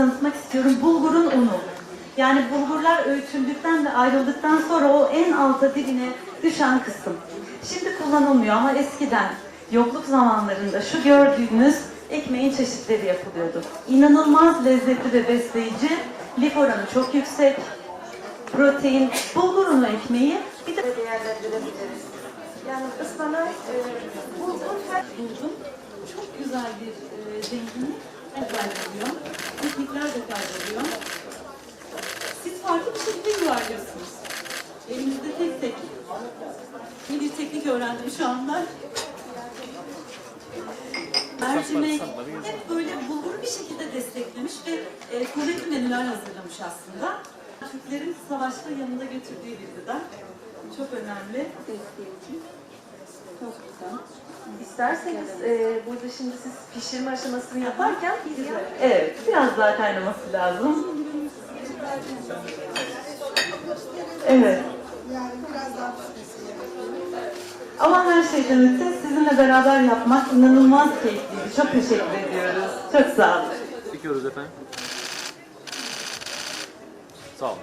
tanıtmak istiyorum. Bulgurun unu. Yani bulgurlar öğütüldükten ve ayrıldıktan sonra o en alta dibine düşen kısım. Şimdi kullanılmıyor ama eskiden yokluk zamanlarında şu gördüğünüz ekmeğin çeşitleri yapılıyordu. İnanılmaz lezzetli ve besleyici. Lif oranı çok yüksek. Protein, bulgur unu ekmeği bir de değerlendirebiliriz. Yani ıspanak, e, bulgur her. Çok güzel bir e, zenginlik kayboluyor. Teknikler de kayboluyor. Siz farklı bir şekilde yuvarlıyorsunuz. Elimizde tek tek. Yeni bir teknik öğrendim şu anda. Mercimek hep böyle bulguru bir şekilde desteklemiş ve e, kuvvetli menüler hazırlamış aslında. Türklerin savaşta yanında götürdüğü bir gıda. Çok önemli. Güzel. İsterseniz e, burada şimdi siz pişirme aşamasını yaparken Evet, biraz daha kaynaması lazım. Evet. Ama her şeyden öte sizinle beraber yapmak inanılmaz keyifliydi. Çok teşekkür ediyoruz. Çok sağ olun. Çekiyoruz efendim. Sağ olun.